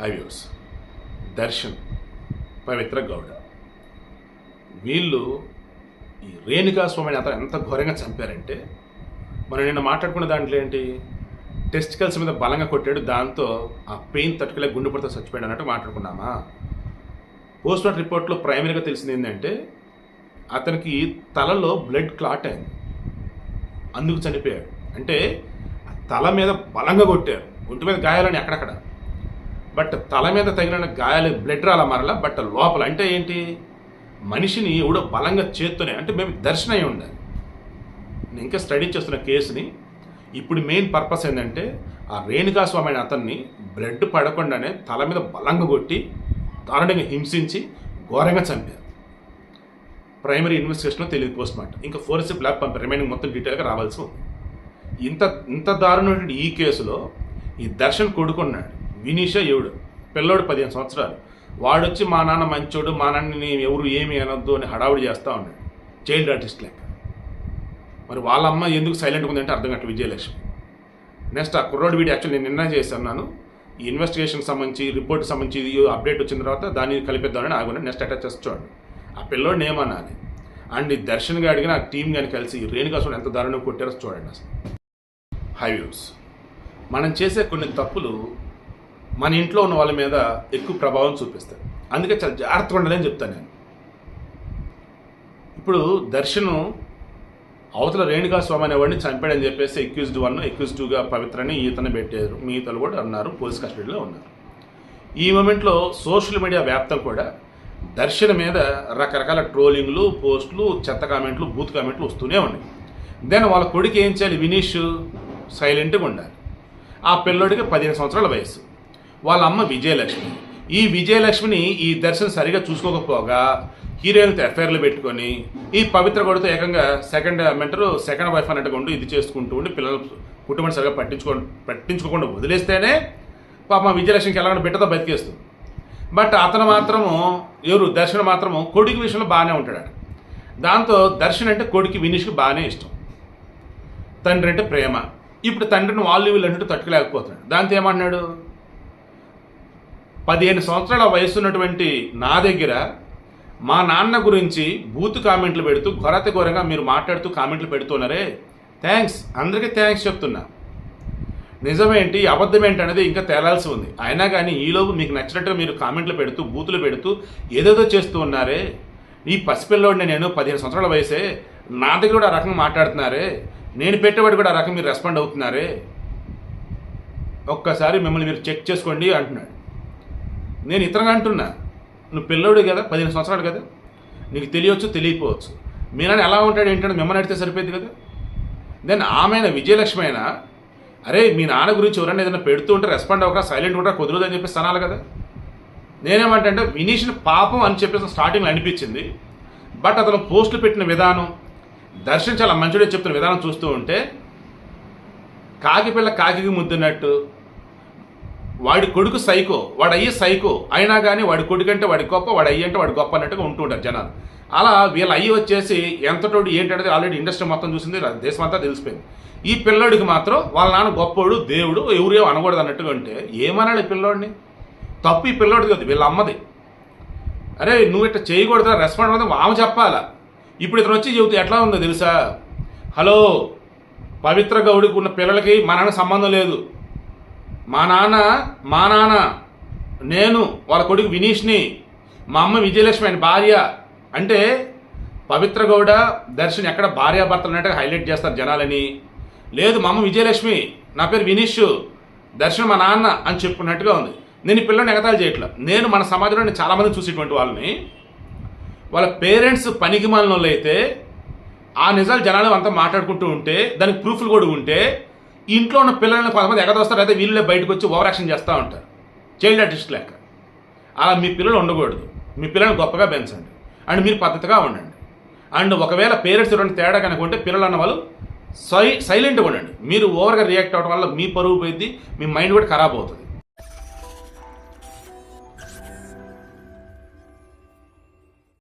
ఐవ్యూస్ దర్శన్ పవిత్ర గౌడ. వీళ్ళు ఈ రేణుకా స్వామిని అతను ఎంత ఘోరంగా చంపారంటే మనం నిన్న మాట్లాడుకున్న దాంట్లో ఏంటి? టెస్టికల్స్ మీద బలంగా కొట్టాడు దాంతో ఆ పెయిన్ తట్టుకులే గుండె పడితే చచ్చిపోయాడు అన్నట్టు మాట్లాడుకున్నామా? పోస్ట్ మార్టం రిపోర్ట్లో ప్రైమరీగా తెలిసింది ఏంటంటే అతనికి తలలో బ్లడ్ క్లాట్ అయింది. అందుకు చనిపోయాడు. అంటే తల మీద బలంగా కొట్టారు. ఒంటి మీద గాయాలని అక్కడక్కడ బట్ తల మీద తగిలిన గాయాలు బ్లడ్ రాల మరలా? బట్ లోపల అంటే ఏంటి? మనిషిని ఎవడో బలంగా చేత్తోనే అంటే మేము దర్శనం అయి ఉండాలి. నేను ఇంకా స్టడీ చేస్తున్న కేసుని ఇప్పుడు మెయిన్ పర్పస్ ఏంటంటే ఆ రేణుకా స్వామి అనే అతన్ని బ్లడ్ పడకుండానే తల మీద బలంగా కొట్టి దారుణంగా హింసించి ఘోరంగా చంపారు. ప్రైమరీ ఇన్వెస్టిగేషన్లో తెలియదు పోస్ట్ మార్టం ఇంకా ఫోరెన్సిక్ ల్యాబ్ పంపి రిమైనింగ్ మొత్తం డీటెయిల్గా రావాల్సి ఉంది. ఇంత ఇంత దారుణమైన ఈ కేసులో ఈ దర్శన్ కొడుకున్నాడు. వినీష ఎవడు పిల్లోడు పదిహేను సంవత్సరాలు. వాడొచ్చి మా నాన్న మంచోడు మా నాన్నని ఎవరు ఏమి అనొద్దు అని హడావుడి చేస్తూ ఉన్నాడు. చైల్డ్ ఆర్టిస్ట్ లెక్క. మరి వాళ్ళ అమ్మ ఎందుకు సైలెంట్గా ఉందంటే అర్థం కావట్లేదు విజయలక్ష్మి. నెక్స్ట్ ఆ కుర్రోడ్ వీడియో యాక్చువల్లీ నేను నిన్న చేశాను ఈ ఇన్వెస్టిగేషన్ సంబంధించి రిపోర్ట్ సంబంధించి ఇది అప్డేట్ వచ్చిన తర్వాత దాన్ని కలిపేద్దామని ఆగున్నాను నెక్స్ట్ అటాచ్ చేసి చూడండి. ఆ పిల్లోడిని ఏమనాలి? అండ్ ఈ దర్శన్ గారికి నా టీం కానీ కలిసి ఈ రేణుకా ఎంత దారుణం కొట్టారో చూడండి అసలు. హై వ్యూస్ మనం చేసే కొన్ని తప్పులు మన ఇంట్లో ఉన్న వాళ్ళ మీద ఎక్కువ ప్రభావం చూపిస్తాయి. అందుకే చాలా జాగ్రత్తగా ఉండాలని చెప్తాను నేను. ఇప్పుడు దర్శనం అవతల రేణుకా స్వామి అనేవాడిని చంపాడని చెప్పేసి ఎక్యూజ్డ్ వన్ ఎక్యూజ్ టూగా పవిత్రని ఈతను పెట్టారు. మిగతాలు కూడా అన్నారు పోలీస్ కస్టడీలో ఉన్నారు. ఈ మూమెంట్లో సోషల్ మీడియా వ్యాప్తం కూడా దర్శన మీద రకరకాల ట్రోలింగ్లు పోస్టులు చెత్త కామెంట్లు బూత్ కామెంట్లు వస్తూనే ఉన్నాయి. దెన్ వాళ్ళ కొడుకు ఏం చేయాలి? వినీష్ సైలెంట్గా ఉండాలి. ఆ పిల్లోడికి పదిహేను సంవత్సరాల వయసు. వాళ్ళ అమ్మ విజయలక్ష్మి. ఈ విజయలక్ష్మిని ఈ దర్శనం సరిగా చూసుకోకపోగా హీరోయిన్తో ఎఫ్ఐఆర్లు పెట్టుకొని ఈ పవిత్ర కొడుతో ఏకంగా సెకండ్ ఏమంటారు సెకండ్ వైఫ్ అన్నట్టుగా ఉండి ఇది చేసుకుంటూ ఉండి పిల్లలు కుటుంబం సరిగా పట్టించుకో పట్టించుకోకుండా వదిలేస్తేనే పాప విజయలక్ష్మికి ఎలాగో బిడ్డతో బతికేస్తుంది. బట్ అతను మాత్రము ఎవరు దర్శనం మాత్రము కొడుకు విషయంలో బాగానే ఉంటాడు దాంతో దర్శన్ అంటే కొడుకు వినీష్కి బాగానే ఇష్టం. తండ్రి అంటే ప్రేమ. ఇప్పుడు తండ్రిని వాళ్ళు వీళ్ళు అంటూ తట్టుకోలేకపోతున్నాడు. దాంతో ఏమన్నాడు పదిహేను సంవత్సరాల వయసు ఉన్నటువంటి నా దగ్గర మా నాన్న గురించి బూత్ కామెంట్లు పెడుతూ ఘోరత ఘోరంగా మీరు మాట్లాడుతూ కామెంట్లు పెడుతున్నారే. థ్యాంక్స్. అందరికీ థ్యాంక్స్ చెప్తున్నా. నిజమేంటి? అబద్ధం ఏంటనేది అనేది ఇంకా తేలాల్సి ఉంది. అయినా కానీ ఈలోపు మీకు నచ్చినట్టుగా మీరు కామెంట్లు పెడుతూ బూతులు పెడుతూ ఏదేదో చేస్తూ ఉన్నారే. ఈ పసిపిల్లోడిని నేను పదిహేను సంవత్సరాల వయసే నా దగ్గర కూడా ఆ రకంగా మాట్లాడుతున్నారే. నేను పెట్టేవాడు కూడా ఆ రకం మీరు రెస్పాండ్ అవుతున్నారే. ఒక్కసారి మిమ్మల్ని మీరు చెక్ చేసుకోండి అంటున్నాడు. నేను ఇతరుగా అంటున్నా నువ్వు పిల్లోడు కదా పదిహేను సంవత్సరాలు కదా నీకు తెలియవచ్చు తెలియకపోవచ్చు. మీ నాన్న ఎలా ఉంటాడు ఏంటంటే మిమ్మల్ని అడిగితే సరిపోయింది కదా. దెన్ ఆమెన విజయలక్ష్మి అయినా అరే మీ నాన్న గురించి ఎవరైనా ఏదైనా పెడుతూ ఉంటే రెస్పాండ్ అవ్వక సైలెంట్ ఉంటారా కుదరదు అని చెప్పేసి అనాలి కదా. నేనేమంటే వినీష్ని పాపం అని చెప్పేసి స్టార్టింగ్లో అనిపించింది. బట్ అతను పోస్టులు పెట్టిన విధానం దర్శించాల చాలా మంచిగా చెప్తున్న విధానం చూస్తూ ఉంటే కాకి పిల్ల కాకి ముద్దున్నట్టు వాడి కొడుకు సైకో వాడు అయ్యి సైకో. అయినా కానీ వాడి కొడుకు అంటే వాడి గొప్ప వాడు అయ్యి అంటే వాడి గొప్ప అన్నట్టుగా ఉంటుంటారు జనాలు. అలా వీళ్ళ అయ్యి వచ్చేసి ఎంతటోడు ఏంటనేది ఆల్రెడీ ఇండస్ట్రీ మొత్తం చూసింది దేశం అంతా తెలిసిపోయింది. ఈ పిల్లోడికి మాత్రం వాళ్ళ నాన్న గొప్పోడు దేవుడు ఎవరు ఏమో అనకూడదు అన్నట్టుగా ఉంటే ఏమనాడు ఈ పిల్లోడిని? తప్పు ఈ పిల్లోడిది కాదు వీళ్ళ అమ్మది. అరే నువ్వు ఇట్లా చేయకూడదురా రెస్పాండ్ అవుతుంది ఆమె చెప్పాలా? ఇప్పుడు ఇతను వచ్చి చెబుతూ ఎట్లా ఉందో తెలుసా? హలో పవిత్ర గౌడికి ఉన్న పిల్లలకి మా నాన్న సంబంధం లేదు. మా నాన్న మా నాన్న నేను వాళ్ళ కొడుకు వినీష్ని మా అమ్మ విజయలక్ష్మి ఆయన భార్య అంటే పవిత్ర గౌడ దర్శన్ ఎక్కడ భార్యాభర్తలు అన్నట్టుగా హైలైట్ చేస్తారు జనాలని. లేదు మా అమ్మ విజయలక్ష్మి నా పేరు వినీష్ దర్శన్ మా నాన్న అని చెప్పుకున్నట్టుగా ఉంది. నేను ఈ పిల్లని ఎగతాలు చేయట్లా. నేను మన సమాజంలో నేను చాలామంది చూసేటువంటి వాళ్ళని. వాళ్ళ పేరెంట్స్ పనికి మాలిన అయితే ఆ నిజాలు జనాలు అంతా మాట్లాడుకుంటూ ఉంటే దానికి ప్రూఫ్లు కూడా ఉంటే ఇంట్లో ఉన్న పిల్లల్ని కొంతమంది ఎగదొస్తారు అయితే వీళ్ళే బయటకు వచ్చి ఓవర్ యాక్షన్ చేస్తూ ఉంటారు. చైల్డ్ ఆర్టిస్ట్ లెక్క అలా మీ పిల్లలు ఉండకూడదు. మీ పిల్లల్ని గొప్పగా పెంచండి. అండ్ మీరు పద్ధతిగా ఉండండి. అండ్ ఒకవేళ పేరెంట్స్ ఎవరైనా తేడా కనుక ఉంటే పిల్లలు అన్న వాళ్ళు సై సైలెంట్గా ఉండండి. మీరు ఓవర్గా రియాక్ట్ అవ్వడం వల్ల మీ పరువు పోయింది మీ మైండ్ కూడా ఖరాబ్ అవుతుంది.